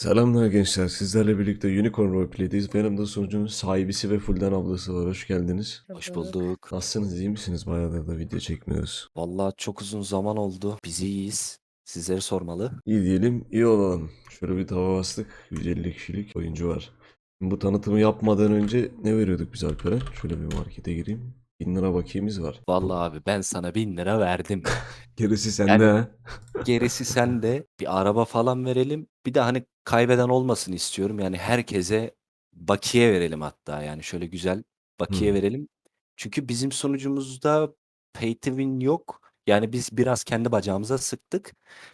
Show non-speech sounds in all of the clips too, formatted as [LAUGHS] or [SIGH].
Selamlar gençler. Sizlerle birlikte Unicorn Roleplay'deyiz. Benim de sunucunun sahibisi ve Fulden ablası var. Hoş geldiniz. Hoş bulduk. Nasılsınız? iyi misiniz? Bayağıdır da video çekmiyoruz. Vallahi çok uzun zaman oldu. Biz iyiyiz. Sizleri sormalı. İyi diyelim, iyi olalım. Şöyle bir tava bastık. 150 kişilik oyuncu var. Şimdi bu tanıtımı yapmadan önce ne veriyorduk biz Alper'e? Şöyle bir markete gireyim. 1000 lira bakiyemiz var. Vallahi abi ben sana bin lira verdim. [LAUGHS] Gerisi sende Yani- ha. [LAUGHS] Gerisi sende. Bir araba falan verelim. Bir de hani kaybeden olmasın istiyorum. Yani herkese bakiye verelim hatta. Yani şöyle güzel bakiye Hmm. verelim. Çünkü bizim sunucumuzda pay to win yok. Yani biz biraz kendi bacağımıza sıktık.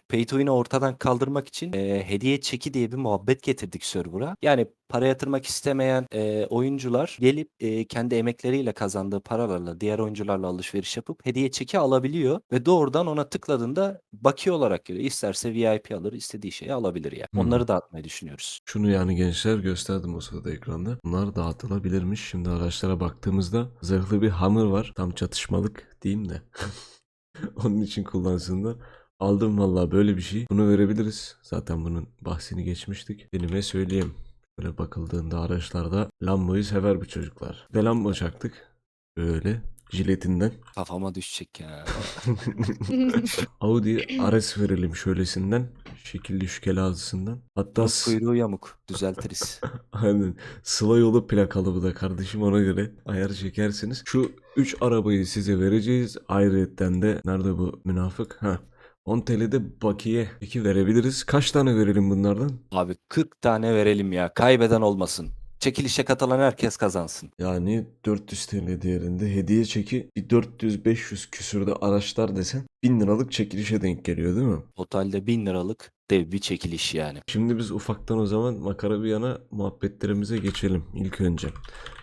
Pay to win'i ortadan kaldırmak için e, hediye çeki diye bir muhabbet getirdik server'a. Yani para yatırmak istemeyen e, oyuncular gelip e, kendi emekleriyle kazandığı paralarla diğer oyuncularla alışveriş yapıp hediye çeki alabiliyor ve doğrudan ona tıkladığında bakiye olarak geliyor. İsterse VIP alır, istediği şeyi alabilir yani. Hmm. Onları dağıtmayı düşünüyoruz. Şunu yani gençler gösterdim o sırada ekranda. Bunlar dağıtılabilirmiş. Şimdi araçlara baktığımızda zırhlı bir Hammer var. Tam çatışmalık diyeyim de. [LAUGHS] [LAUGHS] Onun için kullansınlar. Aldım vallahi böyle bir şey. Bunu verebiliriz. Zaten bunun bahsini geçmiştik. Benime söyleyeyim. Böyle bakıldığında araçlarda Lambo'yu sever bu çocuklar. Ve Lambo çaktık. Böyle jiletinden. Kafama düşecek ya. [LAUGHS] Audi RS verelim şöylesinden. Şekilli şükeli ağzısından. Hatta s- kuyruğu yamuk. Düzeltiriz. [LAUGHS] Aynen. Sıla yolu plakalı bu da kardeşim ona göre ayar çekersiniz. Şu 3 arabayı size vereceğiz. Ayrıyetten de nerede bu münafık? Ha. 10 TL'de bakiye. Peki verebiliriz. Kaç tane verelim bunlardan? Abi 40 tane verelim ya. Kaybeden olmasın. Çekilişe katılan herkes kazansın. Yani 400 TL değerinde hediye çeki bir 400-500 küsürde araçlar desen 1000 liralık çekilişe denk geliyor değil mi? Totalde 1000 liralık dev bir çekiliş yani. Şimdi biz ufaktan o zaman makara bir yana muhabbetlerimize geçelim ilk önce.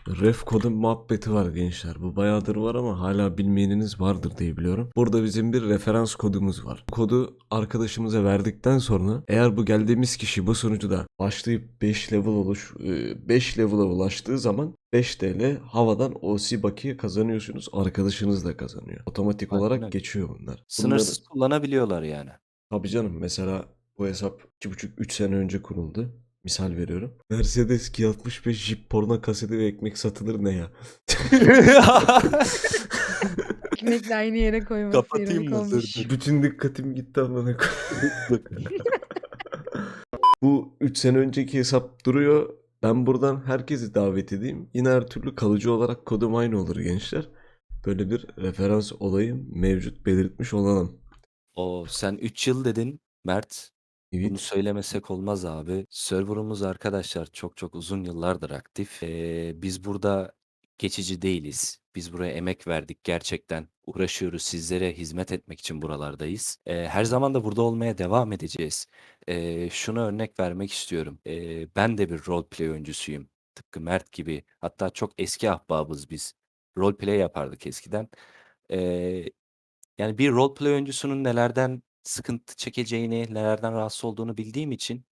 Ref kodun muhabbeti var gençler. Bu bayağıdır var ama hala bilmeyeniniz vardır diye biliyorum. Burada bizim bir referans kodumuz var. Bu kodu arkadaşımıza verdikten sonra eğer bu geldiğimiz kişi bu sunucuda başlayıp 5 level oluş 5 level'a ulaştığı zaman 5 TL havadan OC bakiye kazanıyorsunuz. Arkadaşınız da kazanıyor. Otomatik Aynen olarak geçiyor bunlar. Sınırsız kullanabiliyorlar yani. Tabii canım mesela bu hesap 2,5-3 sene önce kuruldu. Misal veriyorum. [LAUGHS] Mercedes G65 Jeep porno kaseti ve ekmek satılır ne ya? [LAUGHS] Ekmekle aynı yere koyması Kapatayım mı? Dur, olmuş. dur. Bütün dikkatim gitti amına koyayım. [LAUGHS] Bu 3 sene önceki hesap duruyor. Ben buradan herkesi davet edeyim. Yine her türlü kalıcı olarak kodum aynı olur gençler. Böyle bir referans olayı mevcut belirtmiş olalım. O sen 3 yıl dedin Mert. Bunu Evet. söylemesek olmaz abi. Server'ımız arkadaşlar çok çok uzun yıllardır aktif. Ee, biz burada geçici değiliz. Biz buraya emek verdik gerçekten. Uğraşıyoruz sizlere hizmet etmek için buralardayız. Ee, her zaman da burada olmaya devam edeceğiz. Ee, şuna örnek vermek istiyorum. Ee, ben de bir roleplay oyuncusuyum. Tıpkı Mert gibi. Hatta çok eski ahbabız biz. Roleplay yapardık eskiden. Ee, yani bir roleplay oyuncusunun nelerden sıkıntı çekeceğini, nelerden rahatsız olduğunu bildiğim için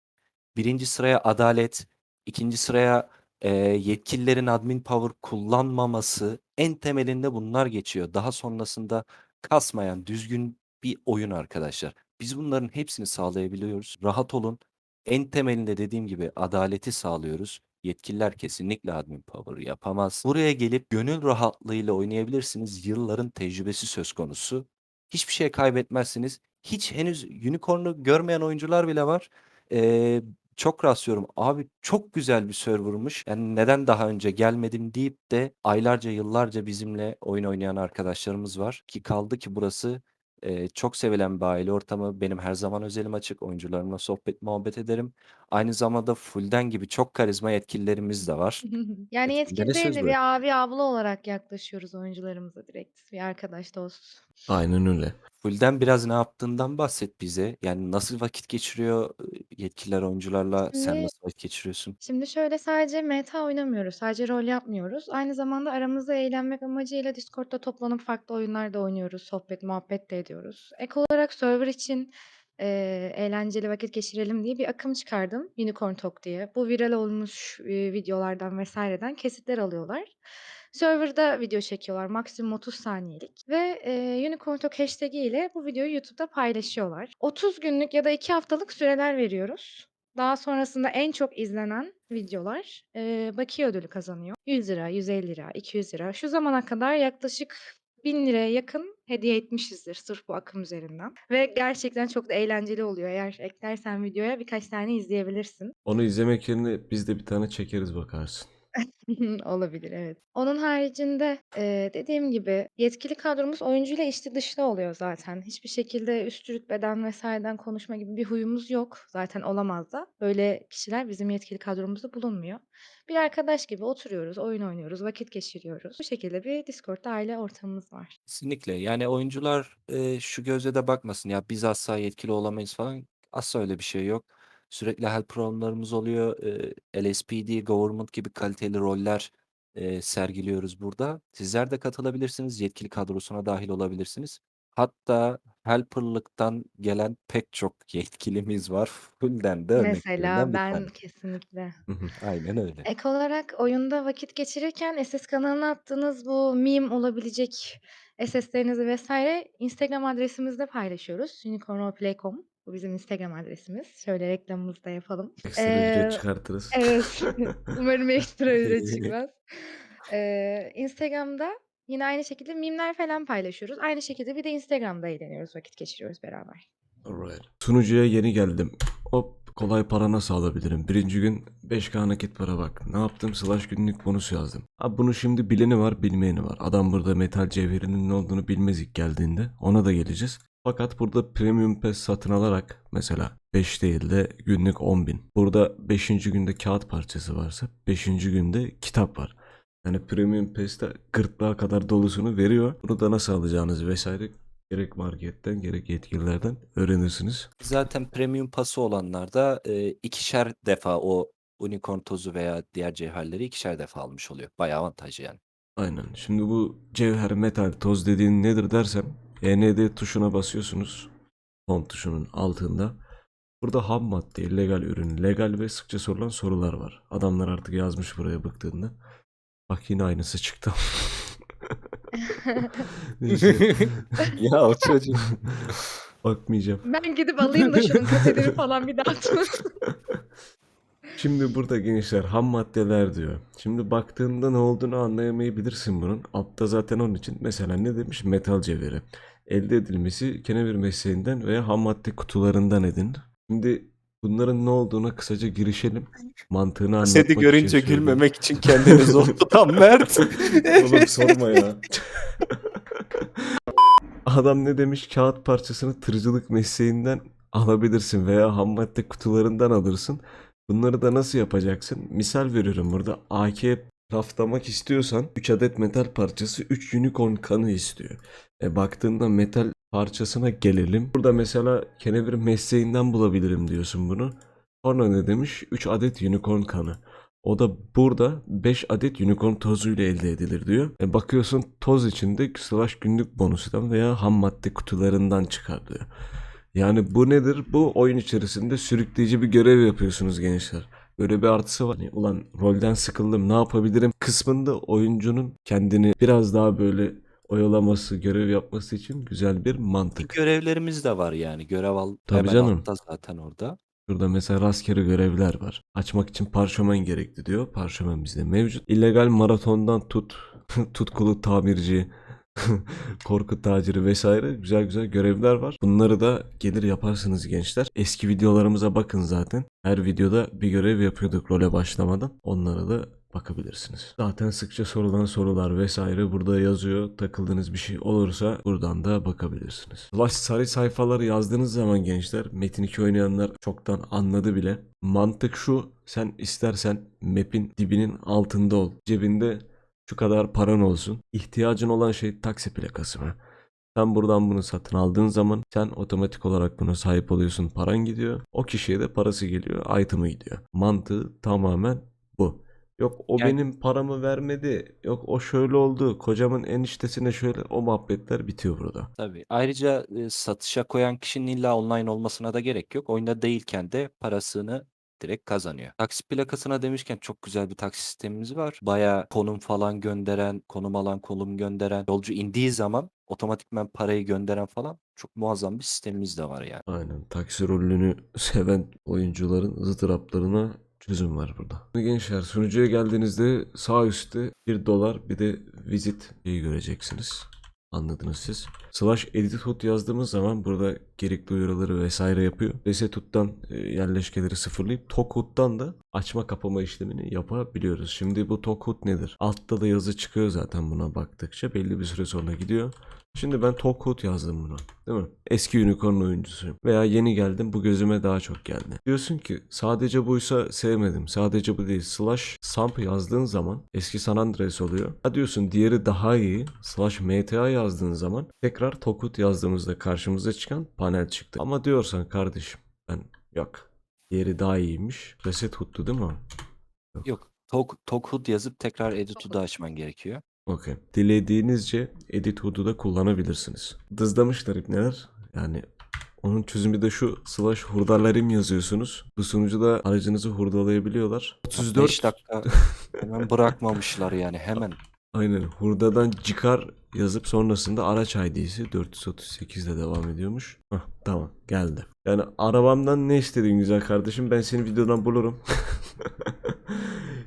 birinci sıraya adalet, ikinci sıraya e, yetkililerin admin power kullanmaması en temelinde bunlar geçiyor. Daha sonrasında kasmayan düzgün bir oyun arkadaşlar. Biz bunların hepsini sağlayabiliyoruz. Rahat olun. En temelinde dediğim gibi adaleti sağlıyoruz. Yetkililer kesinlikle admin power yapamaz. Buraya gelip gönül rahatlığıyla oynayabilirsiniz. Yılların tecrübesi söz konusu. Hiçbir şey kaybetmezsiniz. Hiç henüz unicorn'u görmeyen oyuncular bile var. Ee, çok rastlıyorum. Abi çok güzel bir servermış. Yani neden daha önce gelmedim deyip de aylarca yıllarca bizimle oyun oynayan arkadaşlarımız var. Ki kaldı ki burası e, çok sevilen bir aile ortamı. Benim her zaman özelim açık. Oyuncularımla sohbet muhabbet ederim. Aynı zamanda Fulden gibi çok karizma yetkililerimiz de var. [LAUGHS] Yani Yetkililere yetkili söz değil de bırak. bir abi abla olarak yaklaşıyoruz oyuncularımıza direkt. Bir arkadaş dost. Aynen öyle. Fulden biraz ne yaptığından bahset bize. Yani nasıl vakit geçiriyor e, yetkililer oyuncularla? Sen Şimdi- nasıl vakit geçiriyorsun? Şimdi şöyle sadece meta oynamıyoruz. Sadece rol yapmıyoruz. Aynı zamanda aramızda eğlenmek amacıyla Discord'da toplanıp farklı oyunlar da oynuyoruz. Sohbet, muhabbet de ediyoruz. Ek olarak server için eee, eğlenceli vakit geçirelim diye bir akım çıkardım. Unicorn Talk diye. Bu viral olmuş e, videolardan vesaireden kesitler alıyorlar. Server'da video çekiyorlar. Maksimum 30 saniyelik. Ve e, Unicorn Talk hashtag ile bu videoyu YouTube'da paylaşıyorlar. 30 günlük ya da 2 haftalık süreler veriyoruz. Daha sonrasında en çok izlenen videolar, eee, bakiye ödülü kazanıyor. €100, €150, €200. Şu zamana kadar yaklaşık ₺1000'ya yakın hediye etmişizdir sırf bu akım üzerinden ve gerçekten çok da eğlenceli oluyor. Eğer eklersen videoya birkaç tane izleyebilirsin. Onu izlemek yerine biz de bir tane çekeriz bakarsın. [LAUGHS] Olabilir, evet. Onun haricinde, eee, dediğim gibi yetkili kadromuz oyuncuyla içli dışlı oluyor zaten. Hiçbir şekilde üst rütbeden vs.den konuşma gibi bir huyumuz yok. Zaten olamaz da. Böyle kişiler bizim yetkili kadromuzda bulunmuyor. Bir arkadaş gibi oturuyoruz, oyun oynuyoruz, vakit geçiriyoruz. Bu şekilde bir Discord'da aile ortamımız var. Kesinlikle. Yani oyuncular, eee, şu gözle de bakmasın, ya biz asla yetkili olamayız falan. Asla öyle bir şey yok. Sürekli help round'larımız oluyor. Eee, LSPD, government gibi kaliteli roller, eee, sergiliyoruz burada. Sizler de katılabilirsiniz. Yetkili kadrosuna dâhil olabilirsiniz. Hatta helper'lıktan gelen pek çok [LAUGHS] yetkilimiz var. Full'den de örneklerinden Mesela bir ben tanesi. kesinlikle. Hı hı. Aynen öyle. Ek olarak oyunda vakit geçirirken SS kanalına attığınız bu meme olabilecek SS'lerinizi vs. Instagram adresimizde paylaşıyoruz. unicornroleplay.com bu bizim Instagram adresimiz. Şöyle reklamımızı da yapalım. Ekstra Eee ücret çıkartırız. Evet. [LAUGHS] Umarım ekstra ücret çıkmaz. [LAUGHS] Eee, Instagram'da yine aynı şekilde meme'ler falan paylaşıyoruz. Aynı şekilde bir de Instagram'da eğleniyoruz, vakit geçiriyoruz beraber. Alright. Sunucuya yeni geldim. Hop kolay para nasıl alabilirim? Birinci gün 5K nakit para bak. Ne yaptım? Slash günlük bonus yazdım. Abi bunu şimdi bileni var bilmeyeni var. Adam burada metal cevherinin ne olduğunu bilmez ilk geldiğinde. Ona da geleceğiz. Fakat burada premium pass satın alarak mesela 5 değil de günlük 10.000. Burada 5. günde kağıt parçası varsa 5. günde kitap var. Yani premium pass'te gırtlağa kadar dolusunu veriyor. Bunu da nasıl alacağınız vesaire gerek marketten gerek yetkililerden öğrenirsiniz. Zaten premium pası olanlar da, eee, ikişer defa o unicorn tozu veya diğer cevherleri ikişer defa almış oluyor. Bayağı avantajlı yani. Aynen. Şimdi bu cevher metal toz dediğin nedir dersem END tuşuna basıyorsunuz. Home tuşunun altında. Burada ham madde, illegal ürün, legal ve sıkça sorulan sorular var. Adamlar artık yazmış buraya baktığında. Bak yine aynısı çıktı. [LAUGHS] Neyse. [LAUGHS] Ya o çocuk. Bakmayacağım. Ben gidip alayım da şunun kasetini falan bir daha atmasın. [LAUGHS] Şimdi burada gençler ham maddeler diyor. Şimdi baktığında ne olduğunu anlayamayabilirsin bunun. Altta zaten onun için mesela ne demiş? Metal cevheri. Elde edilmesi kenevir mesleğinden veya ham madde kutularından edin. Şimdi bunların ne olduğuna kısaca girişelim. Mantığını anlatmak Seni için görünce söyleyeyim. gülmemek için kendini zor [LAUGHS] tutan Mert. Oğlum sorma ya. [LAUGHS] Adam ne demiş? Kağıt parçasını tırcılık mesleğinden alabilirsin veya ham madde kutularından alırsın. Bunları da nasıl yapacaksın? Misal veriyorum burada AK raflamak istiyorsan 3 adet metal parçası 3 unicorn kanı istiyor. E baktığında metal parçasına gelelim. Burada mesela kenevir mesleğinden bulabilirim diyorsun bunu. Sonra ne demiş? 3 adet unicorn kanı. O da burada 5 adet unicorn tozuyla elde edilir diyor. E bakıyorsun toz içinde slash günlük bonustan veya ham madde kutularından çıkar diyor. Yani bu nedir? Bu oyun içerisinde sürükleyici bir görev yapıyorsunuz gençler. Böyle bir artısı var. Yani, ulan rolden sıkıldım ne yapabilirim kısmında oyuncunun kendini biraz daha böyle oyalaması, görev yapması için güzel bir mantık. Görevlerimiz de var yani. Görev al Tabii hemen canım. altta zaten orada. Şurada mesela rastgele görevler var. Açmak için parşömen gerekli diyor. Parşömen bizde mevcut. İllegal maratondan tut, [LAUGHS] tutkulu tamirci, [LAUGHS] korku taciri vesaire güzel güzel görevler var. Bunları da gelir yaparsınız gençler. Eski videolarımıza bakın zaten. Her videoda bir görev yapıyorduk role başlamadan. Onlara da bakabilirsiniz. Zaten sıkça sorulan sorular vesaire burada yazıyor. Takıldığınız bir şey olursa buradan da bakabilirsiniz. Flash sarı sayfaları yazdığınız zaman gençler Metin 2 oynayanlar çoktan anladı bile. Mantık şu sen istersen map'in dibinin altında ol. Cebinde şu kadar paran olsun. İhtiyacın olan şey taksi plakası mı? Sen buradan bunu satın aldığın zaman sen otomatik olarak buna sahip oluyorsun. Paran gidiyor. O kişiye de parası geliyor. Item'ı gidiyor. Mantığı tamamen bu. Yok o Yani- benim paramı vermedi. Yok o şöyle oldu. Kocamın eniştesine şöyle o muhabbetler bitiyor burada. Tabii. Ayrıca e, satışa koyan kişinin illa online olmasına da gerek yok. Oyunda değilken de parasını direkt kazanıyor. Taksi plakasına demişken çok güzel bir taksi sistemimiz var. Baya konum falan gönderen, konum alan, konum gönderen yolcu indiği zaman otomatikman parayı gönderen falan çok muazzam bir sistemimiz de var yani. Aynen. Taksi rolünü [LAUGHS] seven oyuncuların ızdıraplarına çözüm var burada. Gençler sunucuya geldiğinizde sağ üstte 1 dolar bir de visit şeyi göreceksiniz. Anladınız siz. Slash edit hood yazdığımız zaman burada gerekli uyarıları vesaire yapıyor. Reset hood'dan e, yerleşkeleri sıfırlayıp tok hood'dan da açma kapama işlemini yapabiliyoruz. Şimdi bu tok hood nedir? Altta da yazı çıkıyor zaten buna baktıkça belli bir süre sonra gidiyor. Şimdi ben tok hood yazdım buna. Değil mi? Eski unicorn oyuncusuyum. Veya yeni geldim bu gözüme daha çok geldi. Diyorsun ki sadece buysa sevmedim. Sadece bu değil. Slash samp yazdığın zaman eski San Andreas oluyor. Ha diyorsun diğeri daha iyi. Slash mta yazdığın zaman tekrar Tokut yazdığımızda karşımıza çıkan panel çıktı. Ama diyorsan kardeşim ben yok. Diğeri daha iyiymiş. Reset hood'tu değil mi? o? Yok Tok, Tokhud yazıp tekrar Edit Hood'u açman gerekiyor. Okey. Dilediğinizce edit hood'u da kullanabilirsiniz. Dızlamışlar ipneler. Yani onun çözümü de şu slash hurdalarım yazıyorsunuz. Bu sunucuda aracınızı hurdalayabiliyorlar. 34 5 dakika hemen bırakmamışlar yani hemen. Aynen hurdadan çıkar yazıp sonrasında araç ID'si 438 ile devam ediyormuş. Hah tamam geldi. Yani arabamdan ne istedin güzel kardeşim ben seni videodan bulurum. [LAUGHS]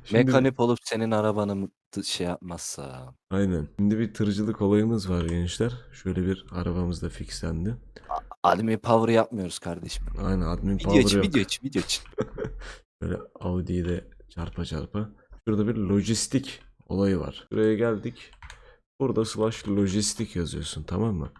Şimdi- Mekanik olup senin arabanı t- şey yapmazsa. Aynen. Şimdi bir tırcılık olayımız var gençler. Şöyle bir arabamız da fixlendi. Admin power yapmıyoruz kardeşim. Aynen admin Video power için, yok. video için, video için. [LAUGHS] Böyle Audi'yi de çarpa çarpa. Şurada bir lojistik olayı var. Buraya geldik. Burada slash lojistik yazıyorsun tamam mı?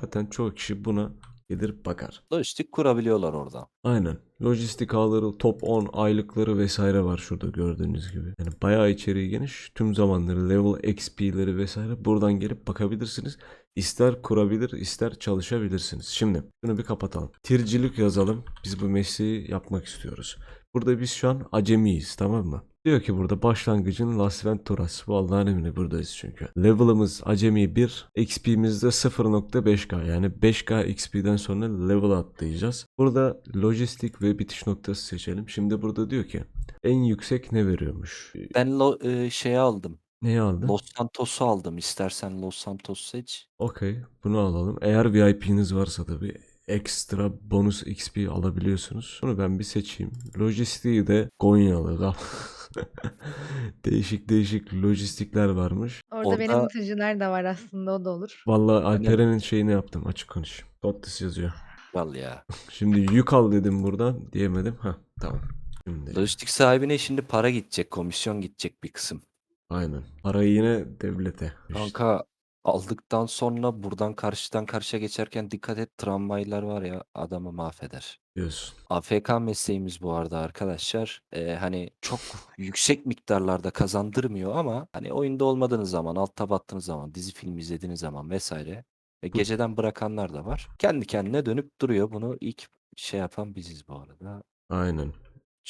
Zaten çoğu kişi buna gelir bakar. Lojistik kurabiliyorlar orada. Aynen. Lojistik ağları, top 10 aylıkları vesaire var şurada gördüğünüz gibi. Yani bayağı içeriği geniş. Tüm zamanları, level XP'leri vesaire buradan gelip bakabilirsiniz. İster kurabilir, ister çalışabilirsiniz. Şimdi şunu bir kapatalım. Tircilik yazalım. Biz bu mesleği yapmak istiyoruz. Burada biz şu an acemiyiz tamam mı? Diyor ki burada başlangıcın Las Venturas. Bu Allah'ın emri buradayız çünkü. Level'ımız acemi 1. XP'miz de 0.5K. Yani 5K XP'den sonra level atlayacağız. Burada lojistik ve bitiş noktası seçelim. Şimdi burada diyor ki en yüksek ne veriyormuş? Ben lo, e, şeyi aldım. Neyi aldın? Los Santos'u aldım. İstersen Los Santos seç. Okey. Bunu alalım. Eğer VIP'niz varsa tabii ekstra bonus XP alabiliyorsunuz. Bunu ben bir seçeyim. Lojistiği de Gonyalı. [LAUGHS] [LAUGHS] değişik değişik lojistikler varmış. Orada, Orada- benim tırcılar da var aslında o da olur. Vallahi Alperen'in şeyini yaptım açık konuş. Tottis yazıyor. Val ya. [LAUGHS] Şimdi yük al dedim buradan diyemedim. Ha tamam. Şimdi Lojistik sahibine şimdi para gidecek. Komisyon gidecek bir kısım. aynen. Parayı yine devlete. İşte. Kanka aldıktan sonra buradan karşıdan karşıya geçerken dikkat et tramvaylar var ya adamı mahveder. diyorsun. AFK mesleğimiz bu arada arkadaşlar. Ee, hani çok yüksek miktarlarda kazandırmıyor ama hani oyunda olmadığınız zaman, altta battığınız zaman, dizi film izlediğiniz zaman vesaire ve Bu- geceden bırakanlar da var. Kendi kendine dönüp duruyor. Bunu ilk şey yapan biziz bu arada. Aynen.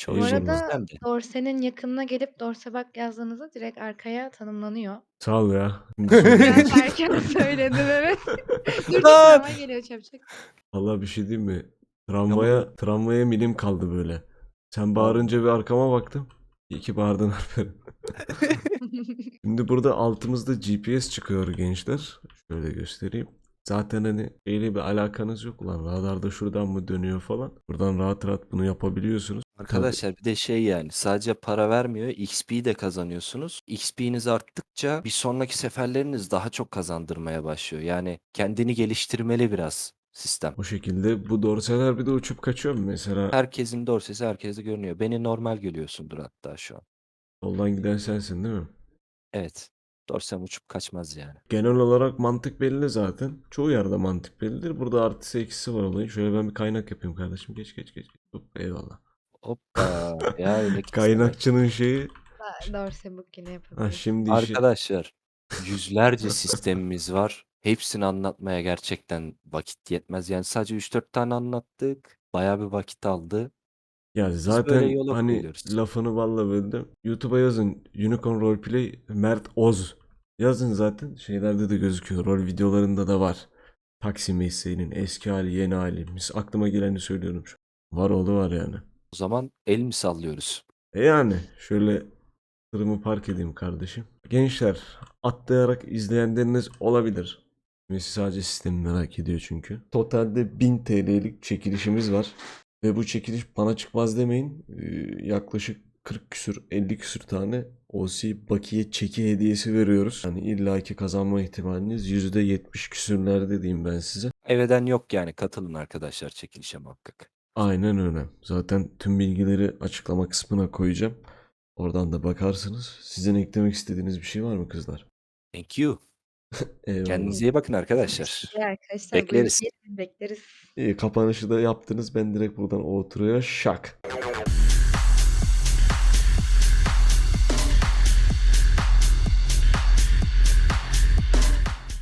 Bu arada. Dorse'nin yakınına gelip Dorse bak yazdığınızda direkt arkaya tanımlanıyor. Sağ ol ya. [LAUGHS] Biraz [LAUGHS] erken söyledim evet. [LAUGHS] Dur dur tramvay geliyor çarpacak. Vallahi bir şey diyeyim mi? Tramvaya, tramvaya milim kaldı böyle. Sen bağırınca bir arkama baktım. İyi ki bağırdın Alperen. Şimdi burada altımızda GPS çıkıyor gençler. Şöyle göstereyim. Zaten hani şeyle bir alakanız yok lan. Radarda şuradan mı dönüyor falan. Buradan rahat rahat bunu yapabiliyorsunuz. Arkadaşlar bir de şey yani sadece para vermiyor XP de kazanıyorsunuz. XP'niz arttıkça bir sonraki seferleriniz daha çok kazandırmaya başlıyor. Yani kendini geliştirmeli biraz sistem. O şekilde bu dorseler bir de uçup kaçıyor mu mesela? Herkesin dorsesi herkese görünüyor. Beni normal görüyorsundur hatta şu an. Soldan giden sensin değil mi? Evet. Dorsem uçup kaçmaz yani. Genel olarak mantık belli zaten. Çoğu yerde mantık bellidir. Burada artısı eksisi var olayın. Şöyle ben bir kaynak yapayım kardeşim. Geç geç geç. Hop, eyvallah. Hoppa. ya öyle. Kaynakçının şeyi. Dorse book yine Ha şimdi işi. Arkadaşlar yüzlerce sistemimiz var. Hepsini anlatmaya gerçekten vakit yetmez. Yani sadece 3-4 tane anlattık. Bayağı bir vakit aldı. Ya böyle zaten yola hani koyuyoruz. lafını valla böldüm. YouTube'a yazın Unicorn Roleplay Mert Oz. Yazın zaten şeylerde de gözüküyor. Rol videolarında da var. Taksi mesleğinin eski hali yeni hali. Mis aklıma geleni söylüyorum şu. an. Var oldu var yani. O zaman el mi sallıyoruz? E yani şöyle tırımı park edeyim kardeşim. Gençler atlayarak izleyenleriniz olabilir. Messi sadece sistemi merak ediyor çünkü. Totalde 1000 TL'lik çekilişimiz var. Ve bu çekiliş bana çıkmaz demeyin. Ee, yaklaşık 40 küsür 50 küsür tane OC bakiye çeki hediyesi veriyoruz. Yani illaki kazanma ihtimaliniz %70 küsürlerde diyeyim ben size. Eveden yok yani katılın arkadaşlar çekilişe muhakkak. Aynen öyle. Zaten tüm bilgileri açıklama kısmına koyacağım. Oradan da bakarsınız. Sizin eklemek istediğiniz bir şey var mı kızlar? Thank you. [LAUGHS] Eyvallah. Kendinize iyi bakın arkadaşlar. İyi arkadaşlar. Bekleriz. Bekleriz. İyi, kapanışı da yaptınız. Ben direkt buradan oturuyor. Şak.